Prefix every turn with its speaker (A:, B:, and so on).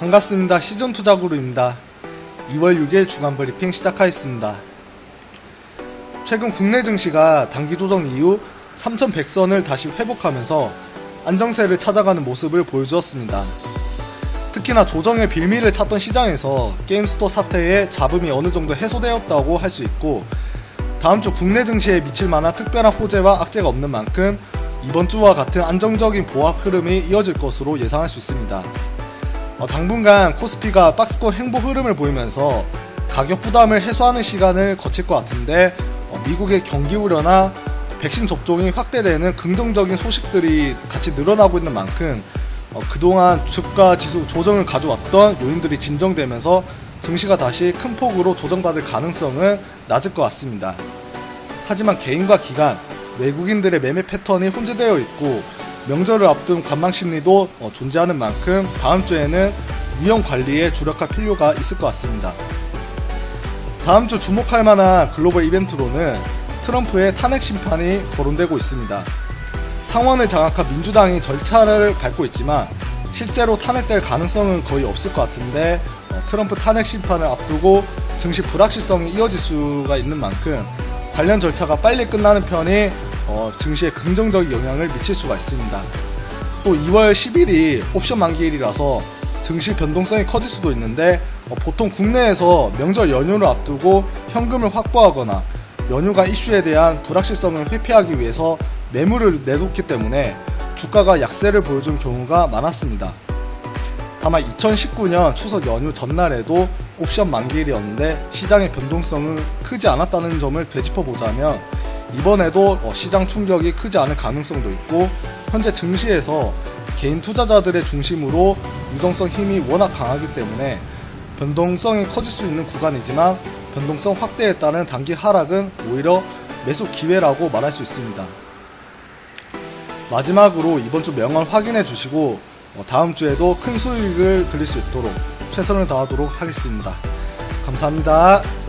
A: 반갑습니다. 시즌 투자그룹입니다. 2월 6일 주간 브리핑 시작하겠습니다. 최근 국내 증시가 단기 조정 이후 3,100선을 다시 회복하면서 안정세를 찾아가는 모습을 보여주었습니다. 특히나 조정의 빌미를 찾던 시장에서 게임스토어 사태의 잡음이 어느 정도 해소되었다고 할 수 있고 다음 주 국내 증시에 미칠 만한 특별한 호재와 악재가 없는 만큼 이번 주와 같은 안정적인 보합 흐름이 이어질 것으로 예상할 수 있습니다. 어, 당분간 코스피가 박스권 행보 흐름을 보이면서 가격 부담을 해소하는 시간을 거칠 것 같은데 어, 미국의 경기 우려나 백신 접종이 확대되는 긍정적인 소식들이 같이 늘어나고 있는 만큼 어, 그동안 주가 지수 조정을 가져왔던 요인들이 진정되면서 증시가 다시 큰 폭으로 조정받을 가능성은 낮을 것 같습니다. 하지만 개인과 기관, 외국인들의 매매 패턴이 혼재되어 있고 명절을 앞둔 관망 심리도 어, 존재하는 만큼 다음 주에는 위험 관리에 주력할 필요가 있을 것 같습니다. 다음 주 주목할 만한 글로벌 이벤트로는 트럼프의 탄핵 심판이 거론되고 있습니다. 상원을 장악한 민주당이 절차를 밟고 있지만 실제로 탄핵될 가능성은 거의 없을 것 같은데 어, 트럼프 탄핵 심판을 앞두고 증시 불확실성이 이어질 수가 있는 만큼 관련 절차가 빨리 끝나는 편이 어, 증시에 긍정적인 영향을 미칠 수가 있습니다. 또 2월 10일이 옵션 만기일이라서 증시 변동성이 커질 수도 있는데 어, 보통 국내에서 명절 연휴를 앞두고 현금을 확보하거나 연휴간 이슈에 대한 불확실성을 회피하기 위해서 매물을 내놓기 때문에 주가가 약세를 보여준 경우가 많았습니다. 다만 2019년 추석 연휴 전날에도 옵션 만기일이었는데 시장의 변동성은 크지 않았다는 점을 되짚어 보자면 이번에도 어, 시장 충격이 크지 않을 가능성도 있고 현재 증시에서 개인 투자자들의 중심으로 유동성 힘이 워낙 강하기 때문에 변동성이 커질 수 있는 구간이지만 변동성 확대에 따른 단기 하락은 오히려 매수 기회라고 말할 수 있습니다. 마지막으로 이번 주 명언 확인해 주시고 어, 다음 주에도 큰 수익을 드릴 수 있도록 최선을 다하도록 하겠습니다. 감사합니다.